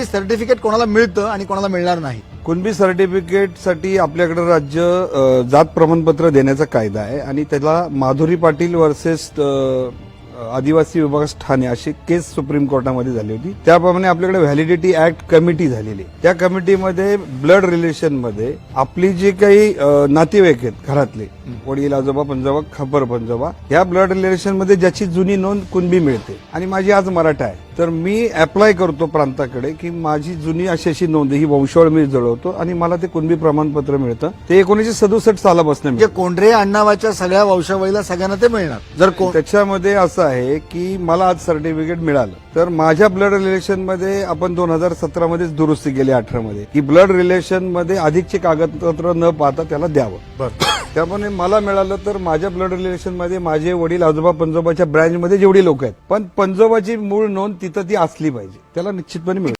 Kunbi certificate कोणाला मिळतं आणि कोणाला मिळणार नाही. कुणबी सर्टिफिकेटसाठी आपल्याकडे राज्य अ, जात प्रमाणपत्र देण्याचा कायदा आहे आणि त्याला माधुरी पाटील वर्सेस आदिवासी विभाग ठाणे अशी केस सुप्रीम कोर्टामध्ये झाली होती. त्याप्रमाणे आपल्याकडे व्हॅलिडिटी ऍक्ट कमिटी झालेली आहे. त्या कमिटीमध्ये ब्लड रिलेशनमध्ये आपली जी काही अ, नातेवाईक आहेत घरातले वडील आजोबा पंजोबा खबर पंजोबा या ब्लड रिलेशनमध्ये ज्याची जुनी नोंद कुणबी मिळते. आणि माझी आज मराठा आहे. तर मी अप्लाय करतो प्रांताकडे की माझी जुनी अशी अशी नोंद ही वंशावळ मी जळवतो आणि मला ते कुणबी प्रमाणपत्र मिळतं. ते एकोणीशे सदुसष्ट सालापासून म्हणजे कोंढरे अण्णावाच्या सगळ्या वंशावळीला सगळ्यांना ते मिळणार. जर त्याच्यामध्ये असं आहे की मला आज सर्टिफिकेट मिळालं. तर माझ्या ब्लड रिलेशनमध्ये आपण दोन हजार सतरा मध्येच दुरुस्ती केली अठरा मध्ये. की ब्लड रिलेशनमध्ये अधिकचे कागदपत्र न पाहता त्याला द्यावं. त्यामुळे मला मिळालं तर माझ्या ब्लड रिलेशनमध्ये माझे वडील आजोबा पंजोबाच्या ब्रँच मध्ये जेवढी लोक आहेत. पण पंजोबाची मूळ नोंद तिथं ती असली पाहिजे. त्याला निश्चितपणे मिळेल.